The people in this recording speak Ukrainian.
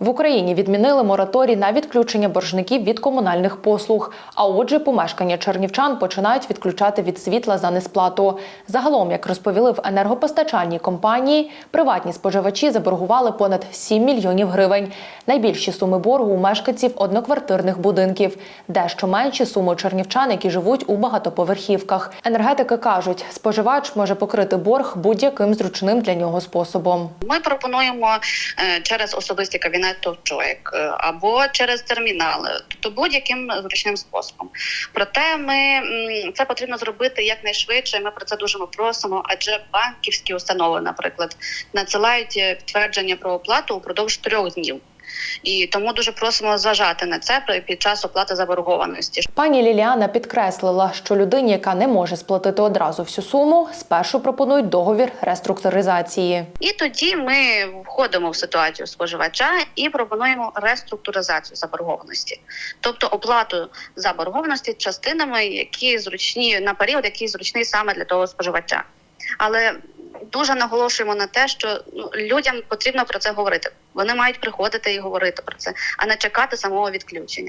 В Україні відмінили мораторій на відключення боржників від комунальних послуг. А отже, помешкання чернівчан починають відключати від світла за несплату. Загалом, як розповіли в енергопостачальній компанії, приватні споживачі заборгували понад 7 мільйонів гривень. Найбільші суми боргу у мешканців одноквартирних будинків, дещо менші суми чернівчан, які живуть у багатоповерхівках. Енергетики кажуть, споживач може покрити борг будь-яким зручним для нього способом. Ми пропонуємо е, через особистий кабінет Товчоїк е, або через термінали, тобто будь-яким зручним способом. Проте ми це потрібно зробити якнайшвидше. Ми про це дуже просимо, адже банківські установи, наприклад, надсилають е, підтвердження про оплату упродовж трьох днів. І тому дуже просимо зважати на це під час оплати заборгованості. Пані Ліліана підкреслила, що людині, яка не може сплатити одразу всю суму, спершу пропонують договір реструктуризації. І тоді ми входимо в ситуацію споживача і пропонуємо реструктуризацію заборгованості, тобто оплату заборгованості частинами, які зручні на період, який зручний саме для того споживача. Але дуже наголошуємо на те, що ну, людям потрібно про це говорити. Вони мають приходити і говорити про це, а не чекати самого відключення.